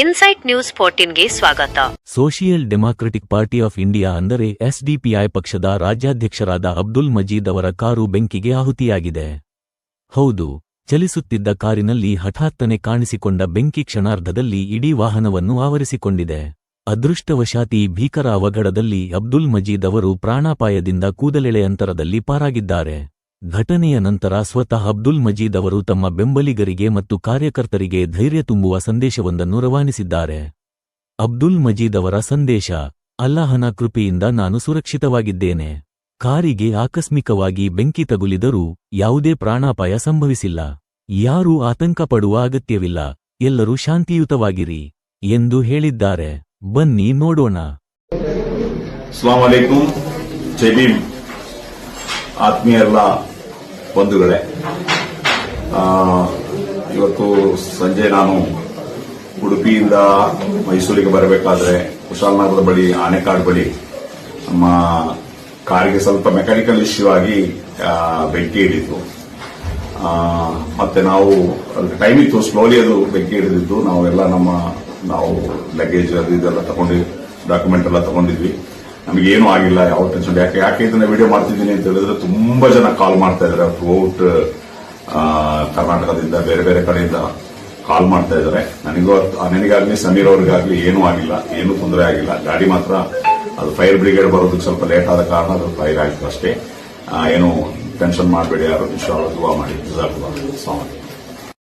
Insight news ಫೋರ್ಟೀನ್ಗೆ ಸ್ವಾಗತ. Social democratic party of India ಅಂದರೆ ಎಸ್ಡಿಪಿಐ ಪಕ್ಷದ ರಾಜ್ಯಾಧ್ಯಕ್ಷರಾದ ಅಬ್ದುಲ್ ಮಜೀದ್ ಅವರ ಕಾರು ಬೆಂಕಿಗೆ ಆಹುತಿಯಾಗಿದೆ. ಹೌದು, ಚಲಿಸುತ್ತಿದ್ದ ಕಾರಿನಲ್ಲಿ ಹಠಾತ್ತನೆ ಕಾಣಿಸಿಕೊಂಡ ಬೆಂಕಿ ಕ್ಷಣಾರ್ಧದಲ್ಲಿ ಇಡೀ ವಾಹನವನ್ನು ಆವರಿಸಿಕೊಂಡಿದೆ. ಅದೃಷ್ಟವಶಾತಿ ಭೀಕರ ಅವಘಡದಲ್ಲಿ ಅಬ್ದುಲ್ ಮಜೀದ್ ಅವರು ಪ್ರಾಣಾಪಾಯದಿಂದ ಕೂದಲೆಳೆ ಅಂತರದಲ್ಲಿ ಪಾರಾಗಿದ್ದಾರೆ. ಘಟನೆಯ ನಂತರ ಸ್ವತಃ ಅಬ್ದುಲ್ ಮಜೀದ್ ಅವರು ತಮ್ಮ ಬೆಂಬಲಿಗರಿಗೆ ಮತ್ತು ಕಾರ್ಯಕರ್ತರಿಗೆ ಧೈರ್ಯ ತುಂಬುವ ಸಂದೇಶವೊಂದನ್ನು ರವಾನಿಸಿದ್ದಾರೆ. ಅಬ್ದುಲ್ ಮಜೀದ್ ಅವರ ಸಂದೇಶ, ಅಲ್ಲಾಹನ ಕೃಪೆಯಿಂದ ನಾನು ಸುರಕ್ಷಿತವಾಗಿದ್ದೇನೆ. ಕಾರಿಗೆ ಆಕಸ್ಮಿಕವಾಗಿ ಬೆಂಕಿ ತಗುಲಿದರೂ ಯಾವುದೇ ಪ್ರಾಣಾಪಾಯ ಸಂಭವಿಸಿಲ್ಲ. ಯಾರೂ ಆತಂಕ ಪಡುವ ಅಗತ್ಯವಿಲ್ಲ. ಎಲ್ಲರೂ ಶಾಂತಿಯುತವಾಗಿರಿ ಎಂದು ಹೇಳಿದ್ದಾರೆ. ಬನ್ನಿ ನೋಡೋಣ. ಆತ್ಮೀಯರೆಲ್ಲ ಬಂಧುಗಳೇ ಇವತ್ತು ಸಂಜೆ ನಾನು ಉಡುಪಿಯಿಂದ ಮೈಸೂರಿಗೆ ಬರಬೇಕಾದ್ರೆ ಕುಶಾಲನಗರದ ಬಳಿ, ಆನೆಕಾಡು ಬಳಿ, ನಮ್ಮ ಕಾರಿಗೆ ಸ್ವಲ್ಪ ಮೆಕ್ಯಾನಿಕಲ್ ಇಶ್ಯೂ ಆಗಿ ಬೆಂಕಿ ಹಿಡಿತು ಮತ್ತೆ ನಾವು ಟೈಮ್ ಇತ್ತು ಸ್ಲೋಲಿ ಅದು ಬೆಂಕಿ ಹಿಡಿದಿದ್ದು. ನಾವೆಲ್ಲ ನಮ್ಮ, ನಾವು ಲಗೇಜ್ ಅದು ಇದೆಲ್ಲ ತಗೊಂಡು ಡಾಕ್ಯುಮೆಂಟ್ ಎಲ್ಲ ತಗೊಂಡಿದ್ವಿ. ನಮಗೆ ಏನೂ ಆಗಿಲ್ಲ ಯಾವ ಟೆನ್ಷನ್ ಯಾಕೆ ಯಾಕೆ ಇದನ್ನ ವಿಡಿಯೋ ಮಾಡ್ತಿದ್ದೀನಿ ಅಂತ ಹೇಳಿದ್ರೆ ತುಂಬಾ ಜನ ಕಾಲ್ ಮಾಡ್ತಾ ಇದ್ದಾರೆ. ಥ್ರೂಔಟ್ ಕರ್ನಾಟಕದಿಂದ, ಬೇರೆ ಬೇರೆ ಕಡೆಯಿಂದ ಕಾಲ್ ಮಾಡ್ತಾ ಇದ್ದಾರೆ. ನನಗೂ ನನಗಾಗ್ಲಿ, ಸಮೀರ್ ಅವ್ರಿಗಾಗ್ಲಿ ಏನೂ ಆಗಿಲ್ಲ. ಏನೂ ತೊಂದರೆ ಆಗಿಲ್ಲ. ಗಾಡಿ ಮಾತ್ರ, ಅದು ಫೈರ್ ಬ್ರಿಗೇಡ್ ಬರೋದಕ್ಕೆ ಸ್ವಲ್ಪ ಲೇಟ್ ಆದ ಕಾರಣ ಅದು ಫೈರ್ ಆಯಿತು ಅಷ್ಟೇ. ಏನು ಟೆನ್ಷನ್ ಮಾಡಬೇಡಿ, ಯಾರು ಇನ್ಶಾಲ್ ದುವಾ ಮಾಡಿ ಸ್ವಾಮಿ.